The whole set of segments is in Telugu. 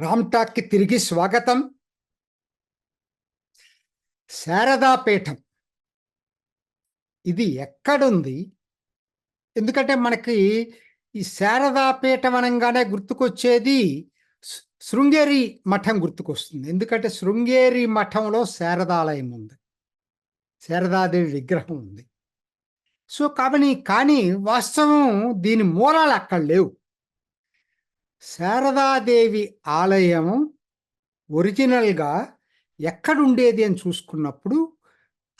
రామ్టాక్కి తిరిగి స్వాగతం. శారదాపీఠం. ఇది ఎక్కడుంది? ఎందుకంటే మనకి ఈ శారదాపీఠం అనగానే గుర్తుకొచ్చేది శృంగేరి మఠం గుర్తుకొస్తుంది. ఎందుకంటే శృంగేరి మఠంలో శారదాలయం ఉంది. శారదాదేవి విగ్రహం ఉంది. సో కాబట్టి కానీ వాస్తవం దీని మూలాలు అక్కడ లేవు. శారదాదేవి ఆలయము ఒరిజినల్గా ఎక్కడుండేది అని చూసుకున్నప్పుడు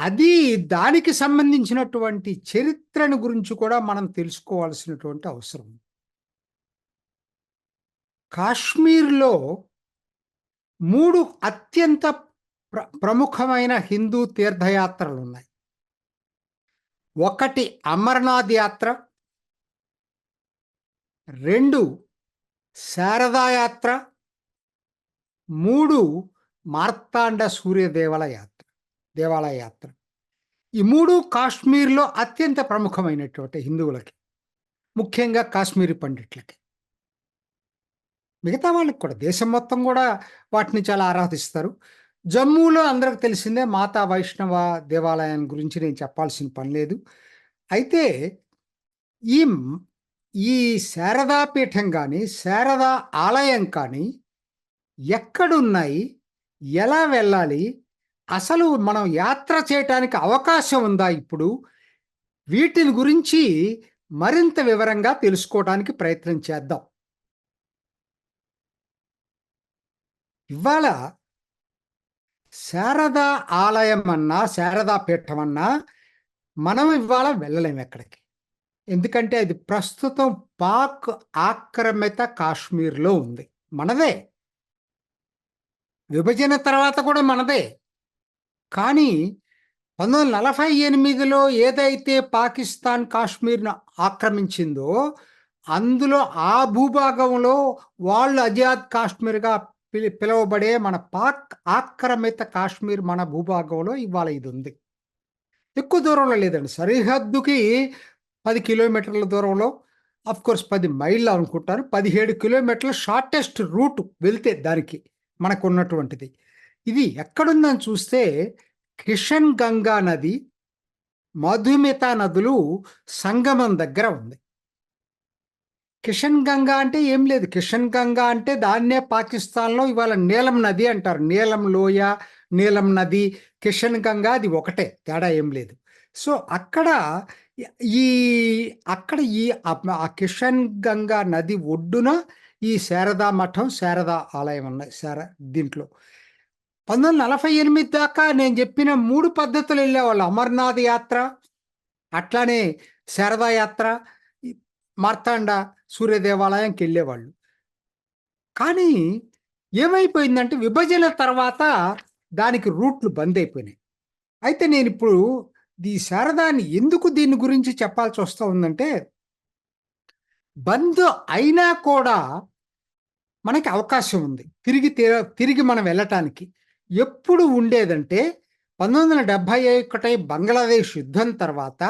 అది దానికి సంబంధించినటువంటి చరిత్రను గురించి కూడా మనం తెలుసుకోవాల్సినటువంటి అవసరం. కాశ్మీర్లో మూడు అత్యంత ప్ర ప్రముఖమైన హిందూ తీర్థయాత్రలు ఉన్నాయి ఒకటి అమర్నాథ్ యాత్ర రెండు శారదా యాత్ర మూడు మార్తాండ సూర్యదేవాల యాత్ర దేవాలయ యాత్ర ఈ మూడు కాశ్మీర్లో అత్యంత ప్రముఖమైనటువంటి హిందువులకి ముఖ్యంగా కాశ్మీరీ పండిట్లకి. మిగతా వాళ్ళకి కూడా దేశం మొత్తం కూడా వాటిని చాలా ఆరాధిస్తారు. జమ్మూలో అందరికి తెలిసిందే మాతా వైష్ణవ దేవాలయం గురించి నేను చెప్పాల్సిన పని లేదు. అయితే ఈ ఈ శారదా పీఠం కానీ శారదా ఆలయం కానీ ఎక్కడున్నాయి? ఎలా వెళ్ళాలి? అసలు మనం యాత్ర చేయటానికి అవకాశం ఉందా ఇప్పుడు? వీటిని గురించి మరింత వివరంగా తెలుసుకోవడానికి ప్రయత్నం చేద్దాం. ఇవాళ శారదా ఆలయం అన్నా శారదా పీఠం అన్నా మనం ఇవాళ వెళ్ళలేము ఎక్కడికి. ఎందుకంటే అది ప్రస్తుతం పాక్ ఆక్రమిత కాశ్మీర్లో ఉంది. మనదే. విభజన తర్వాత కూడా మనదే. కానీ పంతొమ్మిది వందల నలభై ఎనిమిదిలో ఏదైతే పాకిస్తాన్ కాశ్మీర్ను ఆక్రమించిందో అందులో ఆ భూభాగంలో వాళ్ళు అజాద్ కాశ్మీర్గా పిలి పిలువబడే మన పాక్ ఆక్రమిత కాశ్మీర్ మన భూభాగంలో ఇవాళ ఇది ఉంది. ఎక్కువ దూరంలో లేదండి. సరిహద్దుకి పది కిలోమీటర్ల దూరంలో అఫ్ కోర్స్ పది మైళ్ళు అనుకుంటారు పదిహేడు కిలోమీటర్ల షార్టెస్ట్ రూట్ వెళ్తే దానికి మనకు ఉన్నటువంటిది ఇది ఎక్కడుందని చూస్తే కిషన్ గంగా నది మధుమిత నదులు సంగమం దగ్గర ఉంది. కిషన్ గంగా అంటే ఏం లేదు. కిషన్ గంగా అంటే దాన్నే పాకిస్తాన్లో ఇవాళ నీలం నది అంటారు. నీలం లోయ నీలం నది కిషన్ గంగా అది ఒకటే. తేడా ఏం లేదు. సో అక్కడ ఈ అక్కడ ఈ ఆ- కిషన్ గంగా నది ఒడ్డున ఈ శారదా మఠం శారదా ఆలయం ఉన్నాయి శార దీంట్లో. పంతొమ్మిది వందల నలభై ఎనిమిది దాకా నేను చెప్పిన మూడు పద్ధతులు వెళ్ళేవాళ్ళు. అమర్నాథ్ యాత్ర అట్లానే శారదా యాత్ర మార్తాండ సూర్యదేవాలయంకి వెళ్ళేవాళ్ళు. కానీ ఏమైపోయిందంటే విభజన తర్వాత దానికి రూట్లు బంద్ అయిపోయినాయి. అయితే నేను ఇప్పుడు ది శారదాని ఎందుకు దీని గురించి చెప్పాల్సి వస్తూ ఉందంటే బంద్ అయినా కూడా మనకి అవకాశం ఉంది. తిరిగి తిరిగి మనం వెళ్ళటానికి. ఎప్పుడు ఉండేదంటే పంతొమ్మిది వందల డెబ్భై ఒకటి బంగ్లాదేశ్ యుద్ధం తర్వాత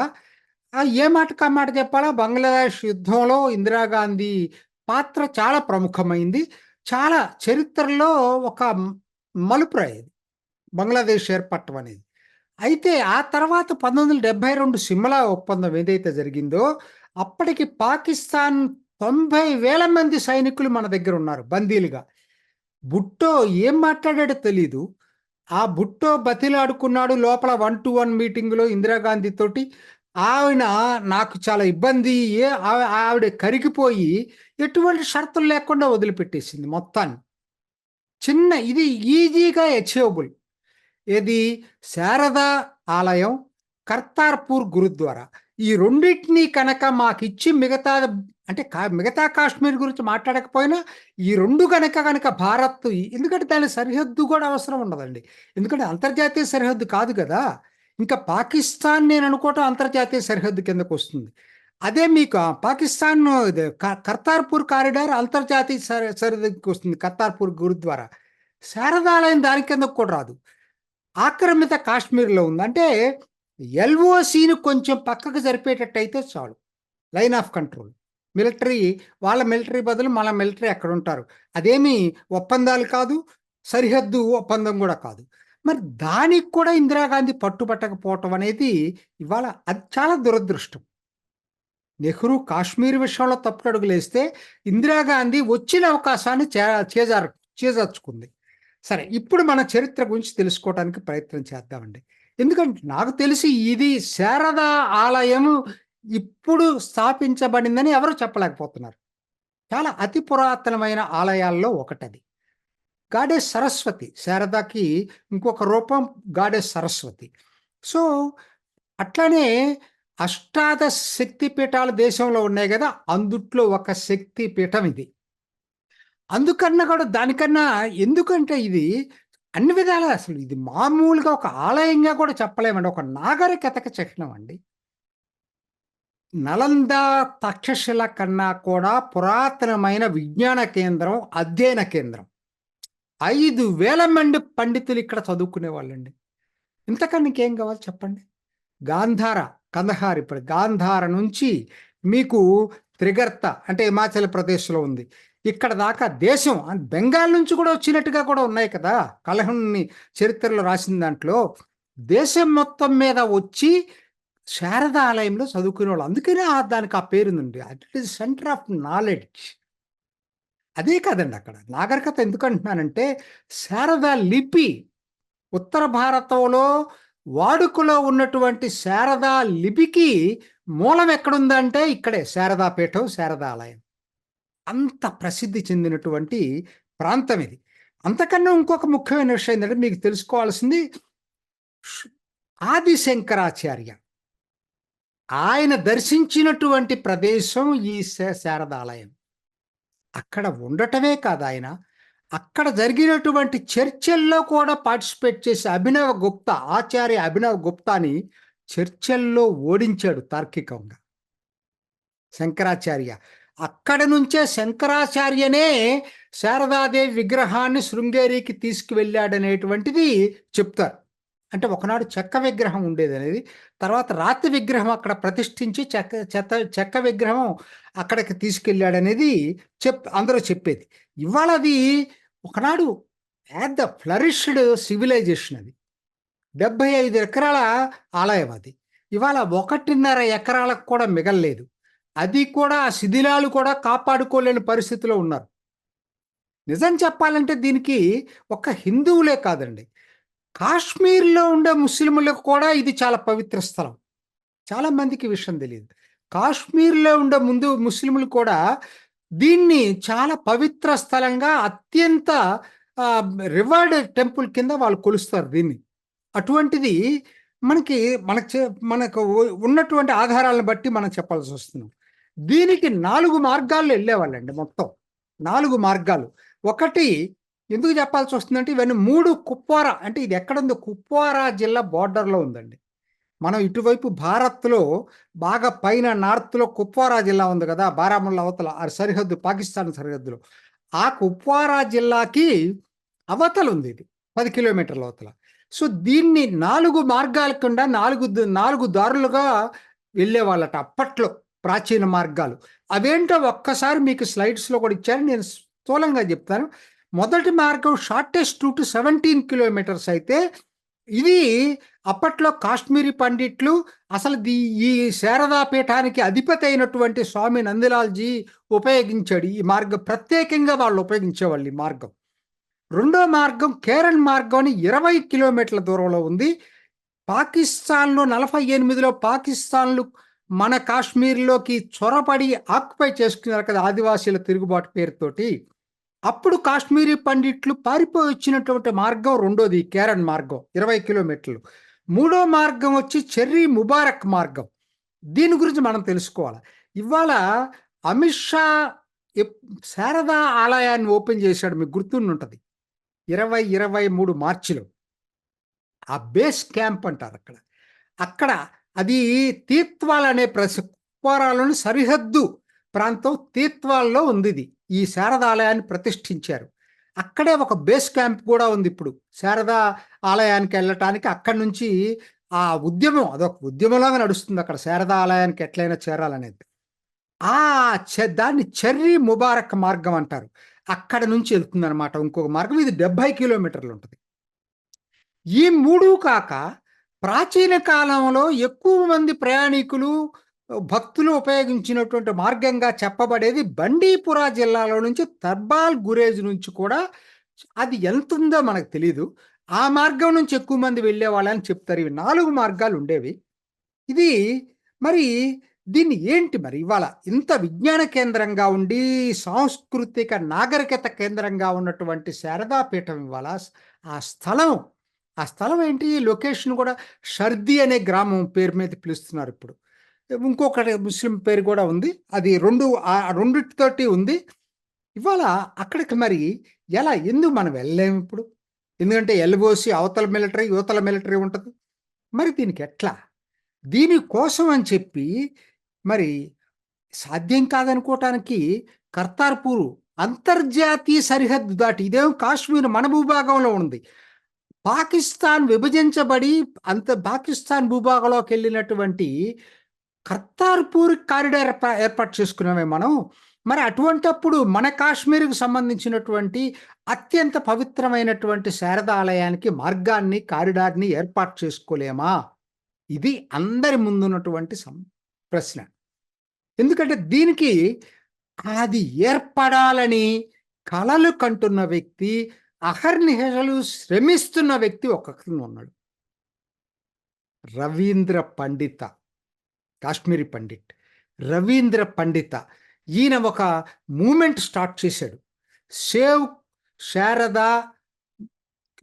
ఏ మాటకు ఆ మాట చెప్పాలా? బంగ్లాదేశ్ యుద్ధంలో ఇందిరాగాంధీ పాత్ర చాలా ప్రముఖమైంది. చాలా చరిత్రలో ఒక మలుపురాయేది బంగ్లాదేశ్ ఏర్పడటం అనేది. అయితే ఆ తర్వాత పంతొమ్మిది వందల డెబ్బై రెండు సిమ్లా ఒప్పందం ఏదైతే జరిగిందో అప్పటికి పాకిస్తాన్ తొంభై వేల మంది సైనికులు మన దగ్గర ఉన్నారు బందీలుగా. బుట్టో ఏం మాట్లాడాడో తెలీదు. ఆ బుట్టో బతిలాడుకున్నాడు లోపల వన్ టు వన్ మీటింగ్లో ఇందిరాగాంధీ తోటి. ఆవిడ నాకు చాలా ఇబ్బంది ఏ ఆవి- ఆవిడ కరిగిపోయి ఎటువంటి షరతులు లేకుండా వదిలిపెట్టేసింది మొత్తాన్ని. చిన్న ఇది ఈజీగా అచీవబుల్ ఏది? శారదా ఆలయం కర్తార్పూర్ గురుద్వారా ఈ రెండింటినీ కనుక మాకు ఇచ్చి మిగతా అంటే కా- మిగతా కాశ్మీర్ గురించి మాట్లాడకపోయినా ఈ రెండు కనుక కనుక భారత్ ఎందుకంటే దాని సరిహద్దు కూడా అవసరం ఉండదండి. ఎందుకంటే అంతర్జాతీయ సరిహద్దు కాదు కదా. ఇంకా పాకిస్తాన్ నేను అనుకోవటం అంతర్జాతీయ సరిహద్దు కిందకు వస్తుంది. అదే మీకు పాకిస్తాన్ క- కర్తార్పూర్ కారిడార్ అంతర్జాతీయ సరి సరిహద్దుకి వస్తుంది కర్తార్పూర్ గురుద్వారా శారదాలయం దాని కిందకు కూడా రాదు. ఆక్రమిత కాశ్మీర్లో ఉంది. అంటే ఎల్ఓసిని కొంచెం పక్కకు జరిపేటట్టు అయితే చాలు. Line of control. మిలిటరీ వాళ్ళ మిలిటరీ బదులు మన మిలిటరీ అక్కడ ఉంటారు. అదేమి ఒప్పందాలు కాదు సరిహద్దు ఒప్పందం కూడా కాదు. మరి దానికి కూడా ఇందిరాగాంధీ పట్టుబట్టకపోవటం అనేది ఇవాళ అది చాలా దురదృష్టం. నెహ్రూ కాశ్మీర్ విషయంలో తప్పుడు అడుగులేస్తే ఇందిరాగాంధీ వచ్చిన అవకాశాన్ని చే చేజారు చేజార్చుకుంది. సరే ఇప్పుడు మన చరిత్ర గురించి తెలుసుకోవడానికి ప్రయత్నం చేద్దామండి. ఎందుకంటే నాకు తెలిసి ఇది శారదా ఆలయం ఇప్పుడు స్థాపించబడిందని ఎవరు చెప్పలేకపోతున్నారు. చాలా అతి పురాతనమైన ఆలయాల్లో ఒకటది. గాడెస్ సరస్వతి శారదకి ఇంకొక రూపం గాడెస్ సరస్వతి. సో అట్లనే అష్టాదశ శక్తి పీఠాలు దేశంలో ఉన్నాయి కదా అందుట్లో ఒక శక్తి పీఠం ఇది. అందుకన్నా కూడా దానికన్నా ఎందుకంటే ఇది అన్ని విధాల అసలు ఇది మామూలుగా ఒక ఆలయంగా కూడా చెప్పలేమండి. ఒక నాగరికతకి చిహ్నం అండి. నలంద తక్షశిల కన్నా కూడా పురాతనమైన విజ్ఞాన కేంద్రం అధ్యయన కేంద్రం. ఐదు వేల మంది పండితులు ఇక్కడ చదువుకునే వాళ్ళండి. ఇంతకన్నా ఇంకేం కావాలి చెప్పండి? గాంధార కందహార్ ఇప్పుడు గాంధార నుంచి మీకు త్రిగర్త అంటే హిమాచల్ ప్రదేశ్లో ఉంది. ఇక్కడ దాకా దేశం బెంగాల్ నుంచి కూడా వచ్చినట్టుగా కూడా ఉన్నాయి కదా. కలహంని చరిత్రలో రాసిన దాంట్లో దేశం మొత్తం మీద వచ్చి శారద ఆలయంలో చదువుకునే వాళ్ళు. అందుకనే దానికి ఆ పేరుందండి. It is centre of knowledge అదే కాదండి అక్కడ. నాగరికత ఎందుకు అంటున్నానంటే శారదా లిపి ఉత్తర భారతంలో వాడుకలో ఉన్నటువంటి శారదా లిపికి మూలం ఎక్కడుందంటే ఇక్కడే శారదా పీఠం శారదా ఆలయం. అంత ప్రసిద్ధి చెందినటువంటి ప్రాంతం ఇది. అంతకన్నా ఇంకొక ముఖ్యమైన విషయం ఏంటంటే మీకు తెలుసుకోవాల్సింది ఆది శంకరాచార్య. ఆయన దర్శించినటువంటి ప్రదేశం ఈ శా- శారదాలయం. అక్కడ ఉండటమే కాదు ఆయన. అక్కడ జరిగినటువంటి చర్చల్లో కూడా పార్టిసిపేట్ చేసి అభినవ గుప్తా ఆచార్య అభినవ్ గుప్తాని చర్చల్లో ఓడించాడు తార్కికంగా. శంకరాచార్య. అక్కడ నుంచే శంకరాచార్యనే శారదాదేవి విగ్రహాన్ని శృంగేరికి తీసుకువెళ్ళాడనేటువంటిది చెప్తారు. అంటే ఒకనాడు చెక్క విగ్రహం ఉండేది అనేది తర్వాత రాతి విగ్రహం అక్కడ ప్రతిష్ఠించి చెక్క చెత్త చెక్క విగ్రహం అక్కడికి తీసుకెళ్ళాడనేది చెప్ అందరూ చెప్పేది. ఇవాళ అది ఒకనాడు యాట్ ద ఫ్లరిష్డ్ సివిలైజేషన్ అది. డెబ్బై ఐదు ఎకరాల ఆలయం అది. ఇవాళ ఒకటిన్నర ఎకరాలకు కూడా మిగల్లేదు. అది కూడా ఆ శిథిలాలు కూడా కాపాడుకోలేని పరిస్థితిలో ఉన్నారు. నిజం చెప్పాలంటే దీనికి ఒక హిందువులే కాదండి. కాశ్మీర్లో ఉండే ముస్లింలకు కూడా ఇది చాలా పవిత్ర స్థలం. చాలా మందికి విషయం తెలియదు. కాశ్మీర్లో ఉండే ముందు ముస్లింలు కూడా దీన్ని చాలా పవిత్ర స్థలంగా అత్యంత రివార్డ్ టెంపుల్ కింద వాళ్ళు కొలుస్తారు దీన్ని. అటువంటిది మనకి మనకు మనకు ఉన్నటువంటి ఆధారాలను బట్టి మనం చెప్పాల్సి వస్తున్నాం దీనికి నాలుగు మార్గాల్లో వెళ్ళేవాళ్ళండి మొత్తం. నాలుగు మార్గాలు. ఒకటి ఎందుకు చెప్పాల్సి వస్తుందంటే ఇవన్నీ మూడు కుప్వారా అంటే ఇది ఎక్కడుందో? కుప్వారా జిల్లా బార్డర్లో ఉందండి. మనం ఇటువైపు భారత్లో బాగా పైన నార్త్లో కుప్వారా జిల్లా ఉంది కదా బారాముల్లా అవతల ఆ సరిహద్దు పాకిస్తాన్ సరిహద్దులో. ఆ కుప్వారా జిల్లాకి అవతల ఉంది ఇది పది కిలోమీటర్ల అవతల. సో దీన్ని నాలుగు మార్గాల కింద నాలుగు నాలుగు దారులుగా వెళ్ళేవాళ్ళట అప్పట్లో. ప్రాచీన మార్గాలు. అవేంటో ఒక్కసారి మీకు స్లైడ్స్లో కూడా ఇచ్చారు నేను స్థూలంగా చెప్తాను. మొదటి మార్గం షార్టెస్ట్ రూట్ సెవెంటీన్ కిలోమీటర్స్ అయితే ఇది అప్పట్లో కాశ్మీరీ పండిట్లు అసలు దీ ఈ శారదా పీఠానికి అధిపతి అయినటువంటి స్వామి నందిలాల్జీ ఉపయోగించాడు. ఈ మార్గం ప్రత్యేకంగా వాళ్ళు ఉపయోగించేవాళ్ళు ఈ మార్గం. రెండో మార్గం కేరళ మార్గం అని ఇరవై కిలోమీటర్ల దూరంలో ఉంది. పాకిస్తాన్లో నలభై ఎనిమిదిలో పాకిస్తాన్లు మన కాశ్మీర్లోకి చొరబడి ఆక్యుపై చేసుకున్నారు కదా ఆదివాసీల తిరుగుబాటు పేరుతోటి. అప్పుడు కాశ్మీరీ పండిట్లు పారిపోయి వచ్చినటువంటి మార్గం రెండోది కేరన్ మార్గం ఇరవై కిలోమీటర్లు. మూడో మార్గం వచ్చి చెర్రీ ముబారక్ మార్గం. దీని గురించి మనం తెలుసుకోవాలి. ఇవాళ అమిత్ షా ఎప్- శారదా ఆలయాన్ని ఓపెన్ చేశాడు మీకు గుర్తుండి ఉంటుంది ఇరవై ఇరవై మూడు మార్చిలో. ఆ బేస్ క్యాంప్ అంటారు అక్కడ. అక్కడ అది తీత్వాల్ అనే ప్రసి కుప్వారాలోని సరిహద్దు ప్రాంతం తీత్వాల్లో ఉంది ఇది. ఈ శారద ఆలయాన్ని ప్రతిష్ఠించారు. అక్కడే ఒక బేస్ క్యాంప్ కూడా ఉంది ఇప్పుడు. శారదా ఆలయానికి వెళ్ళటానికి అక్కడి నుంచి ఆ ఉద్యమం అదొక ఉద్యమంలాగా నడుస్తుంది అక్కడ. శారదా ఆలయానికి ఎట్లయినా చేరాలనేది. ఆ చె దాన్ని చెర్రీ ముబారక్ మార్గం అంటారు. అక్కడ నుంచి వెళ్తుందనమాట ఇంకొక మార్గం. ఇది 70 కిలోమీటర్లు ఉంటుంది. ఈ మూడు కాక ప్రాచీన కాలంలో ఎక్కువ మంది ప్రయాణికులు, భక్తులు ఉపయోగించినటువంటి మార్గంగా చెప్పబడేది బండీపురా జిల్లాలో నుంచి తర్బాల్ గురేజ్ నుంచి కూడా అది ఎంత ఉందో మనకు తెలీదు. ఆ మార్గం నుంచి ఎక్కువ మంది వెళ్ళేవాళ్ళని చెప్తారు. ఇవి నాలుగు మార్గాలు ఉండేవి. ఇది మరి దీన్ని ఏంటి మరి ఇవాళ ఇంత విజ్ఞాన కేంద్రంగా ఉండి, సాంస్కృతిక నాగరికత కేంద్రంగా ఉన్నటువంటి శారదాపీఠం ఇవాళ ఆ స్థలం, ఆ స్థలం ఏంటి ఈ లొకేషన్ కూడా షర్దీ అనే గ్రామం పేరు మీద పిలుస్తున్నారు ఇప్పుడు ఇంకొకటి ముస్లిం పేరు కూడా ఉంది. అది 2 ఆహ్, రెండిటితోటి ఉంది. ఇవాళ అక్కడికి మరి ఎలా? ఎందుకు మనం వెళ్ళలేము ఇప్పుడు? ఎందుకంటే ఎల్‌ఓసి అవతల మిలిటరీ, యువతల మిలిటరీ ఉంటుంది మరి దీనికి ఎట్లా? దీనికోసం అని చెప్పి మరి సాధ్యం కాదనుకోవటానికి కర్తార్‌పూర్ అంతర్జాతీయ సరిహద్దు దాటి ఇదేమో కాశ్మీర్ మన భూభాగంలో ఉంది. పాకిస్తాన్ విభజించబడి అంత పాకిస్తాన్ భూభాగంలోకెళ్ళినటువంటి కర్తార్‌పూర్ కారిడార్ ఏర్పాటు చేసుకున్నామే మనం. మరి అటువంటప్పుడు మన కాశ్మీర్కు సంబంధించినటువంటి అత్యంత పవిత్రమైనటువంటి శారదాలయానికి మార్గాన్ని, కారిడార్‌ని ఏర్పాటు చేసుకోలేమా? ఇది అందరి ముందున్నటువంటి సం ప్రశ్న. ఎందుకంటే దీనికి అది ఏర్పడాలని కలలు కంటున్న వ్యక్తి, అహర్నిహలు శ్రమిస్తున్న వ్యక్తి ఒకతను ఉన్నాడు. రవీంద్ర పండిత. కాశ్మీరీ పండిట్. రవీంద్ర పండిత. ఈయన ఒక మూమెంట్ స్టార్ట్ చేశాడు. సేవ్ శారదా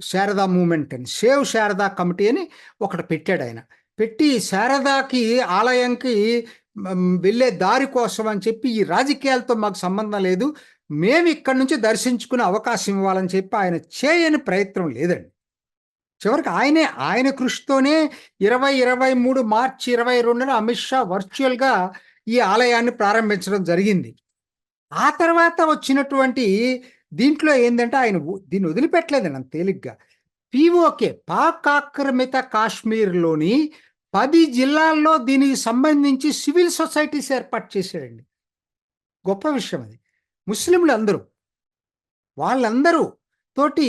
శారదా మూమెంట్ అని. సేవ్ శారదా కమిటీ అని ఒకటి పెట్టాడాయన. పెట్టి శారదాకి ఆలయంకి వెళ్ళే దారి కోసం అని చెప్పి ఈ రాజకీయాలతో మాకు సంబంధం లేదు. మేము ఇక్కడి నుంచి దర్శించుకునే అవకాశం ఇవ్వాలని చెప్పి ఆయన చేయని ప్రయత్నం లేదండి. చివరికి ఆయనే ఆయన కృషితోనే 2023 మార్చి 22న అమిత్ షా వర్చువల్‌గా ఈ ఆలయాన్ని ప్రారంభించడం జరిగింది. ఆ తర్వాత వచ్చినటువంటి దీంట్లో ఏంటంటే ఆయన దీన్ని వదిలిపెట్టలేదండి అంత తేలిగ్గా. పిఓకే పాక్ ఆక్రమిత కాశ్మీర్‌లోని పది జిల్లాల్లో దీనికి సంబంధించి సివిల్ సొసైటీస్ ఏర్పాటు చేశాడండి. గొప్ప విషయం అది. ముస్లింలు అందరూ. వాళ్ళందరూ తోటి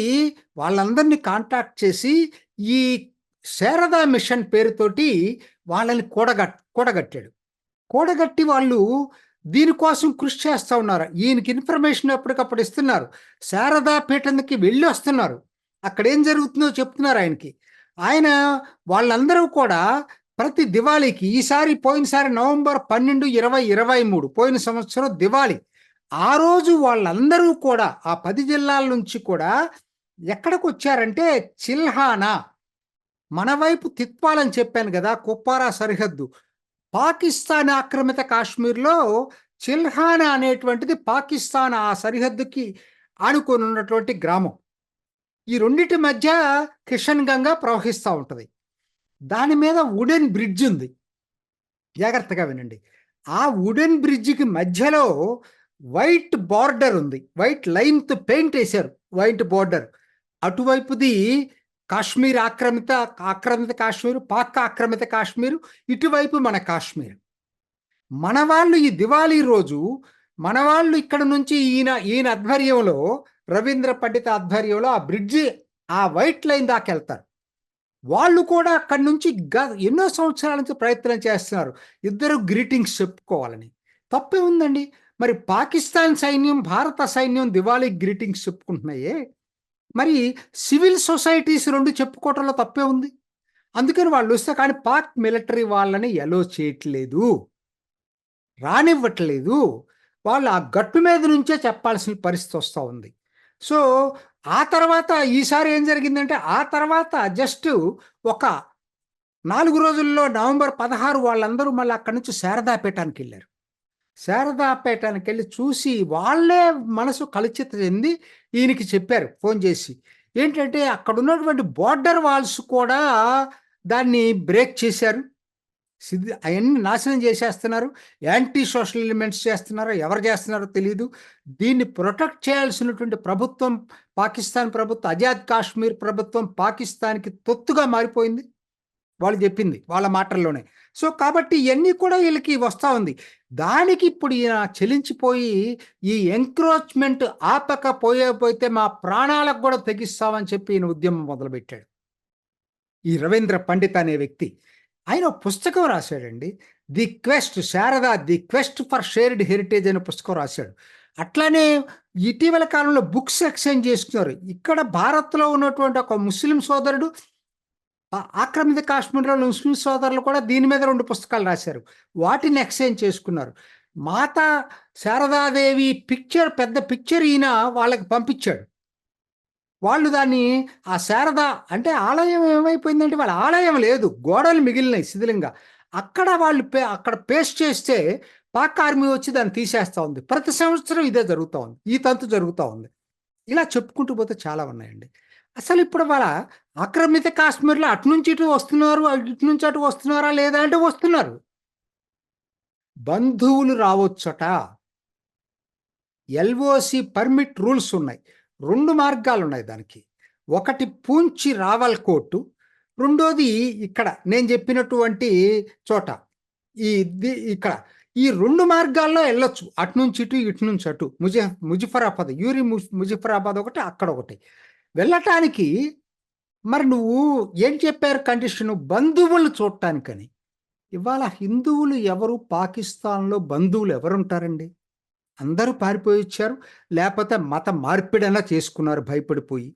వాళ్ళందరిని కాంటాక్ట్ చేసి ఈ శారదా మిషన్ పేరుతోటి వాళ్ళని కూడగట్ కూడగట్టాడు. కూడగట్టి వాళ్ళు దీనికోసం కృషి చేస్తూ ఉన్నారు. ఈయనకి ఇన్ఫర్మేషన్ ఎప్పటికప్పుడు ఇస్తున్నారు. శారదా పీఠంకి వెళ్ళి వస్తున్నారు. అక్కడ ఏం జరుగుతుందో చెప్తున్నారు ఆయనకి. ఆయన వాళ్ళందరూ కూడా ప్రతి దివాళీకి ఈసారి పోయినసారి నవంబర్ 12, 2023 పోయిన సంవత్సరం దివాళీ. ఆ రోజు వాళ్ళందరూ కూడా ఆ పది జిల్లాల నుంచి కూడా ఎక్కడికి వచ్చారంటే చిల్హానా. మన వైపు తిత్వాల్ అని చెప్పాను కదా కుప్వారా సరిహద్దు. పాకిస్తాన్ ఆక్రమిత కాశ్మీర్‌లో చిల్హానా అనేటువంటిది పాకిస్తాన్ ఆ సరిహద్దుకి ఆనుకొనున్నటువంటి గ్రామం. ఈ రెండింటి మధ్య కిషన్ గంగా ప్రవహిస్తూ ఉంటుంది దాని మీద వుడెన్ బ్రిడ్జ్ ఉంది. జాగ్రత్తగా వినండి. ఆ వుడెన్ బ్రిడ్జికి మధ్యలో వైట్ బార్డర్ ఉంది. వైట్ లైన్‌తో పెయింట్ వేశారు వైట్ బార్డర్ అటువైపుది కాశ్మీర్ ఆక్రమిత ఆక్రమిత కాశ్మీర్, పాక్ ఆక్రమిత కాశ్మీర్, ఇటువైపు మన కాశ్మీర్. మన వాళ్ళు ఈ దివాళీ రోజు మన వాళ్ళు ఇక్కడ నుంచి ఈయన ఈయన ఆధ్వర్యంలో రవీంద్ర పండిత ఆధ్వర్యంలో ఆ బ్రిడ్జి ఆ వైట్ లైన్ దాకెళ్తారు. వాళ్ళు కూడా అక్కడి నుంచి గ ఎన్నో సంవత్సరాల నుంచి ప్రయత్నం చేస్తున్నారు. ఇద్దరు గ్రీటింగ్స్ చెప్పుకోవాలని. తప్పే ఉందండి మరి పాకిస్తాన్ సైన్యం, భారత సైన్యం దివాళీ గ్రీటింగ్స్ చెప్పుకుంటున్నాయే. మరి సివిల్ సొసైటీస్ రెండు చెప్పుకోవటంలో తప్పే ఉంది. అందుకని వాళ్ళు వస్తే కానీ పాక్ మిలిటరీ వాళ్ళని ఎలో చేయట్లేదు. రానివ్వట్లేదు. వాళ్ళు ఆ గట్టు మీద నుంచే చెప్పాల్సిన పరిస్థితి వస్తూ ఉంది. సో, ఆ తర్వాత ఈసారి ఏం జరిగిందంటే ఆ తర్వాత జస్ట్ ఒక నాలుగు రోజుల్లో నవంబర్ 16 వాళ్ళందరూ మళ్ళీ అక్కడి నుంచి శారదా పీఠానికెళ్ళారు. శారదా వెళ్ళి చూసి వాళ్ళే మనసు కలుచిత చెంది ఈయనకి చెప్పారు ఫోన్ చేసి. ఏంటంటే అక్కడున్నటువంటి బోర్డర్ వాల్స్ కూడా దాన్ని బ్రేక్ చేశారు. సిద్ధి అవన్నీ నాశనం చేసేస్తున్నారు. యాంటీ సోషల్ ఎలిమెంట్స్ చేస్తున్నారో, ఎవరు చేస్తున్నారో తెలియదు దీన్ని ప్రొటెక్ట్ చేయాల్సినటువంటి ప్రభుత్వం పాకిస్తాన్ ప్రభుత్వం, ఆజాద్ కాశ్మీర్ ప్రభుత్వం పాకిస్తాన్‌కి తొత్తుగా మారిపోయింది. వాళ్ళు చెప్పింది వాళ్ళ మాటల్లోనే. సో కాబట్టి ఇవన్నీ కూడా వీళ్ళకి వస్తూ ఉంది. దానికి ఇప్పుడు ఈయన చెలించిపోయి ఈ ఎంక్రోచ్మెంట్ ఆపకపోయేపోతే మా ప్రాణాలకు కూడా తెగిస్తామని చెప్పి ఈయన ఉద్యమం మొదలుపెట్టాడు. ఈ రవీంద్ర పండిత్ అనే వ్యక్తి ఆయన పుస్తకం రాశాడండి. The quest Sharada the quest for shared heritage అనే పుస్తకం రాశాడు. అట్లానే ఇటీవల కాలంలో బుక్స్ ఎక్స్చేంజ్ చేసుకున్నారు. ఇక్కడ భారత్లో ఉన్నటువంటి ఒక ముస్లిం సోదరుడు ఆక్రమిత కాశ్మీర్లో ముస్లిం సోదరులు కూడా దీని మీద రెండు పుస్తకాలు రాశారు. వాటిని ఎక్స్చేంజ్ చేసుకున్నారు. మాత శారదాదేవి పిక్చర్ పెద్ద పిక్చర్ ఈయన వాళ్ళకి పంపించాడు. వాళ్ళు దాన్ని ఆ శారద అంటే ఆలయం ఏమైపోయిందంటే వాళ్ళ ఆలయం లేదు గోడలు మిగిలినాయి శిథిలంగా. అక్కడ వాళ్ళు పే అక్కడ పేస్ట్ చేస్తే పాక్ ఆర్మీ వచ్చి దాన్ని తీసేస్తూ ఉంది. ప్రతి సంవత్సరం ఇదే జరుగుతూ ఉంది. ఈ తంతు జరుగుతూ ఉంది. ఇలా చెప్పుకుంటూ పోతే చాలా ఉన్నాయండి. అసలు ఇప్పుడు వాళ్ళ ఆక్రమిత కాశ్మీర్లో అటు నుంచి ఇటు వస్తున్నారు ఇటు నుంచి అటు వస్తున్నారా లేదా అంటే వస్తున్నారు. బంధువులు రావచ్చట. ఎల్ఓసి పర్మిట్ రూల్స్ ఉన్నాయి. రెండు మార్గాలు ఉన్నాయి దానికి. ఒకటి పూంచి రావల్ కోర్టు రెండోది ఇక్కడ నేను చెప్పినటువంటి చోట. ఈ ఇక్కడ. ఈ రెండు మార్గాల్లో వెళ్ళొచ్చు. అటు నుంచి ఇటు ఇటు నుంచి అటు. ముజ ముజఫరాబాద్ యూరి ము- ముజఫరాబాద్ ఒకటి అక్కడ ఒకటి. వెళ్ళటానికి మరి నువ్వు ఏం చెప్పారు కండిషన్? బంధువులు చూడటానికని. ఇవాళ హిందువులు ఎవరు? పాకిస్తాన్లో బంధువులు ఎవరుంటారండి? అందరూ పారిపోయి వచ్చారు. లేకపోతే మత మార్పిడైనా చేసుకున్నారు భయపడిపోయి.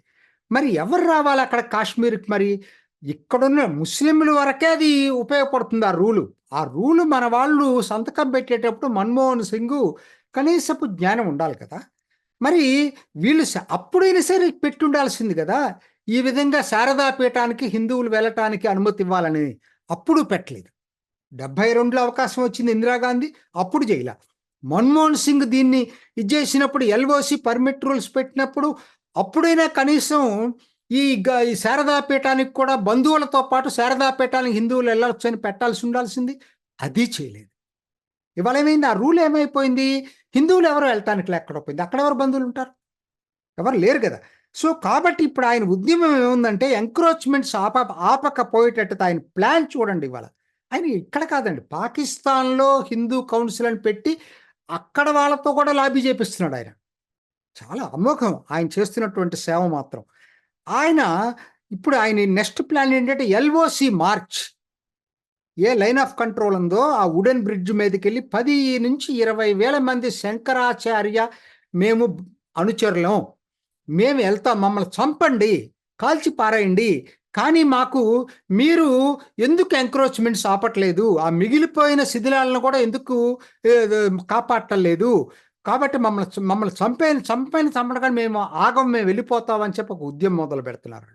మరి ఎవరు రావాలి అక్కడ కాశ్మీర్కి మరి? ఇక్కడున్న ముస్లింల వరకే అది ఉపయోగపడుతుంది ఆ రూలు. ఆ రూలు మన వాళ్ళు సంతకం పెట్టేటప్పుడు మన్మోహన్ సింగ్ కనీసపు జ్ఞానం ఉండాలి కదా. మరి వీళ్ళు స- అప్పుడైనా సరే పెట్టి ఉండాల్సింది కదా. ఈ విధంగా శారదా పీఠానికి హిందువులు వెళ్ళటానికి అనుమతి ఇవ్వాలని అప్పుడు పెట్టలేదు. డెబ్బై రెండులో అవకాశం వచ్చింది ఇందిరాగాంధీ అప్పుడు చేయలే. మన్మోహన్ సింగ్ దీన్ని ఇది చేసినప్పుడు ఎల్ఓసి పర్మిట్ రూల్స్ పెట్టినప్పుడు అప్పుడైనా కనీసం ఈ గ- ఈ శారదా పీఠానికి కూడా బంధువులతో పాటు శారదా పీఠానికి హిందువులు వెళ్ళొచ్చు అని పెట్టాల్సి ఉండాల్సింది. అది చేయలేదు. ఇవాళ ఏమైంది? ఆ రూల్ ఏమైపోయింది? హిందువులు ఎవరు వెళ్ళటానికి లేకపోయింది. అక్కడ ఎవరు బంధువులు ఉంటారు? ఎవరు లేరు కదా. సో కాబట్టి ఇప్పుడు ఆయన ఉద్యమం ఏముందంటే ఎంక్రోచ్మెంట్స్ ఆప ఆపకపోయేటట్టు ఆయన ప్లాన్ చూడండి ఇవాళ. ఆయన ఇక్కడ కాదండి. పాకిస్తాన్లో హిందూ కౌన్సిల్ అని పెట్టి అక్కడ వాళ్ళతో కూడా లాబీ చేపిస్తున్నాడు ఆయన. చాలా అమోఘం. ఆయన చేస్తున్నటువంటి సేవ మాత్రం. ఆయన ఇప్పుడు ఆయన నెక్స్ట్ ప్లాన్ ఏంటంటే ఎల్ఓసి మార్చ్. ఏ లైన్ ఆఫ్ కంట్రోల్ ఉందో ఆ వుడెన్ బ్రిడ్జ్ మీదకి వెళ్ళి పది నుంచి ఇరవై వేల మంది శంకరాచార్య మేము అనుచరులం. మేము వెళ్తాం మమ్మల్ని చంపండి కాల్చి పారేయండి కానీ మాకు మీరు ఎందుకు ఎంక్రోచ్మెంట్స్ ఆపట్లేదు? ఆ మిగిలిపోయిన శిథిలాలను కూడా ఎందుకు ఏ, కాపాడటలేదు? కాబట్టి మమ్మల్ని మమ్మల్ని చంపే చంపైన చంపడం మేము ఆగం మేము వెళ్ళిపోతామని చెప్పి ఒక ఉద్యమం మొదలు పెడుతున్నారు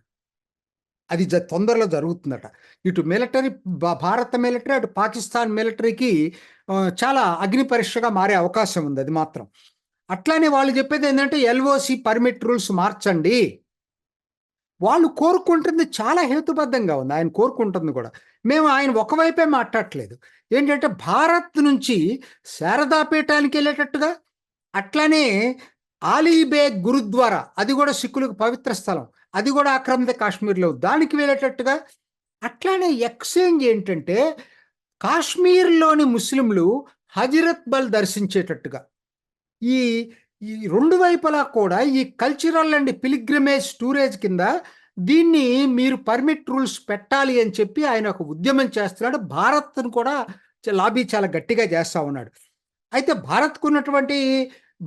అది జ- తొందరలో జరుగుతుందట. ఇటు మిలిటరీ భారత మిలిటరీ అటు పాకిస్తాన్ మిలిటరీకి చాలా అగ్ని పరీక్షగా మారే అవకాశం ఉంది అది మాత్రం. అట్లానే వాళ్ళు చెప్పేది ఏంటంటే ఎల్ఓసి పర్మిట్ రూల్స్ మార్చండి. వాళ్ళు కోరుకుంటుంది చాలా హేతుబద్ధంగా ఉంది. ఆయన కోరుకుంటుంది కూడా. మేము ఆయన ఒకవైపే మాట్లాడట్లేదు. ఏంటంటే భారత్ నుంచి శారదాపీఠానికి వెళ్ళేటట్టుగా అట్లానే ఆలీబేగ్ గురుద్వారా అది కూడా సిక్కులకు పవిత్ర స్థలం. అది కూడా ఆక్రమిత కాశ్మీర్లో. దానికి వెళ్ళేటట్టుగా అట్లానే ఎక్స్చేంజ్ ఏంటంటే కాశ్మీర్లోని ముస్లింలు హజరత్ బల్ దర్శించేటట్టుగా. ఈ ఈ రెండు వైపులా కూడా ఈ కల్చరల్ అండ్ పిలిగ్రిమేజ్ టూరేజ్ కింద దీన్ని మీరు పర్మిట్ రూల్స్ పెట్టాలి అని చెప్పి ఆయన ఒక ఉద్యమం చేస్తున్నాడు. భారత్ను కూడా లాబీ చాలా గట్టిగా చేస్తూ ఉన్నాడు. అయితే భారత్కు ఉన్నటువంటి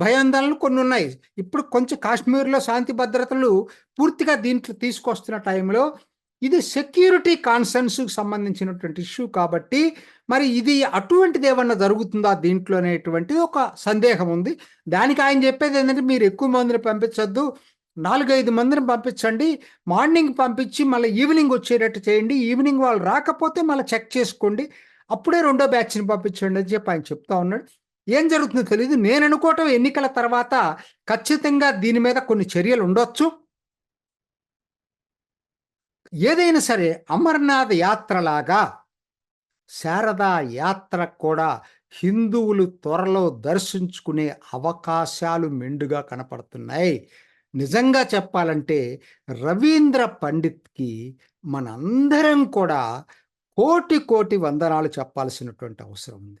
భయాందోళనలు కొన్ని ఉన్నాయి. ఇప్పుడు కొంచెం కాశ్మీర్లో శాంతి భద్రతలు పూర్తిగా దీంట్లో తీసుకొస్తున్న టైంలో ఇది సెక్యూరిటీ కాన్సర్న్స్కి సంబంధించినటువంటి ఇష్యూ కాబట్టి మరి ఇది అటువంటిది ఏమన్నా జరుగుతుందా దీంట్లో అనేటువంటి ఒక సందేహం ఉంది. దానికి ఆయన చెప్పేది ఏంటంటే మీరు ఎక్కువ మందిని పంపించొద్దు నాలుగైదు మందిని పంపించండి మార్నింగ్ పంపించి మళ్ళీ ఈవినింగ్ వచ్చేటట్టు చేయండి ఈవినింగ్ వాళ్ళు రాకపోతే మళ్ళీ చెక్ చేసుకోండి అప్పుడే రెండో బ్యాచ్ని పంపించండి అని చెప్పి ఆయన చెప్తా ఉన్నాడు. ఏం జరుగుతుందో తెలియదు నేను అనుకోవటం ఎన్నికల తర్వాత ఖచ్చితంగా దీని మీద కొన్ని చర్యలు ఉండొచ్చు. ఏదైనా సరే అమర్నాథ్ యాత్రలాగా శారదా యాత్ర కూడా హిందువులు త్వరలో దర్శించుకునే అవకాశాలు మెండుగా కనపడుతున్నాయి. నిజంగా చెప్పాలంటే రవీంద్ర పండిత్కి మనందరం కూడా కోటి కోటి వందనాలు చెప్పాల్సినటువంటి అవసరం ఉంది.